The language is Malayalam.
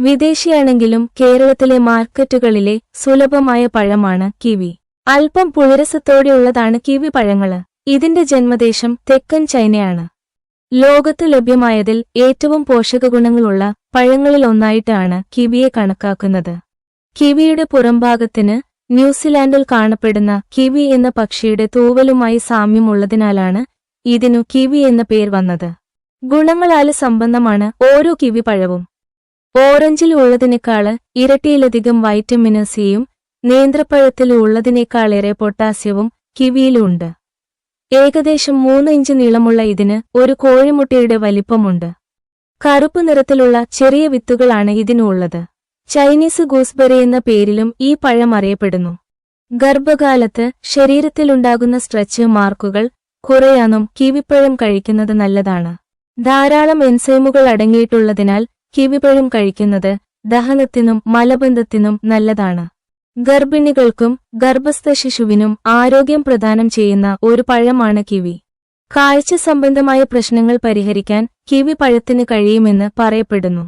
വിദേശിയാണെങ്കിലും കേരളത്തിലെ മാർക്കറ്റുകളിലെ സുലഭമായ പഴമാണ് കിവി. അല്പം പുഴരസത്തോടെയുള്ളതാണ് കിവി പഴങ്ങൾ. ഇതിന്റെ ജന്മദേശം തെക്കൻ ചൈനയാണ്. ലോകത്ത് ലഭ്യമായതിൽ ഏറ്റവും പോഷകഗുണങ്ങളുള്ള പഴങ്ങളിലൊന്നായിട്ടാണ് കിവിയെ കണക്കാക്കുന്നത്. കിവിയുടെ പുറംഭാഗത്തിന് ന്യൂസിലാൻഡിൽ കാണപ്പെടുന്ന കിവി എന്ന പക്ഷിയുടെ തൂവലുമായി സാമ്യമുള്ളതിനാലാണ് ഇതിനു കിവി എന്ന പേർ വന്നത്. ഗുണങ്ങളാൽ സമ്പന്നമാണ് ഓരോ കിവി പഴവും. ഓറഞ്ചിൽ ഉള്ളതിനേക്കാൾ ഇരട്ടിയിലധികം വൈറ്റമിന് സിയും നേന്ത്രപ്പഴത്തിൽ ഉള്ളതിനേക്കാളേറെ പൊട്ടാസ്യവും കിവിയിലുണ്ട്. ഏകദേശം മൂന്ന് ഇഞ്ച് നീളമുള്ള ഇതിന് ഒരു കോഴിമുട്ടയുടെ വലിപ്പമുണ്ട്. കറുപ്പ് നിറത്തിലുള്ള ചെറിയ വിത്തുകളാണ് ഇതിനുള്ളത്. ചൈനീസ് ഗൂസ്ബെറി എന്ന പേരിലും ഈ പഴം അറിയപ്പെടുന്നു. ഗർഭകാലത്ത് ശരീരത്തിലുണ്ടാകുന്ന സ്ട്രെച്ച് മാർക്കുകൾ കുറയാനും കിവിപ്പഴം കഴിക്കുന്നത് നല്ലതാണ്. ധാരാളം എൻസൈമുകൾ അടങ്ങിയിട്ടുള്ളതിനാൽ കിവിപ്പഴം കഴിക്കുന്നത് ദഹനത്തിനും മലബന്ധത്തിനും നല്ലതാണ്. ഗർഭിണികൾക്കും ഗർഭസ്ഥ ശിശുവിനും ആരോഗ്യം പ്രദാനം ചെയ്യുന്ന ഒരു പഴമാണ് കിവി. കാഴ്ച സംബന്ധമായ പ്രശ്നങ്ങൾ പരിഹരിക്കാൻ കിവി പഴത്തിന് കഴിയുമെന്ന് പറയപ്പെടുന്നു.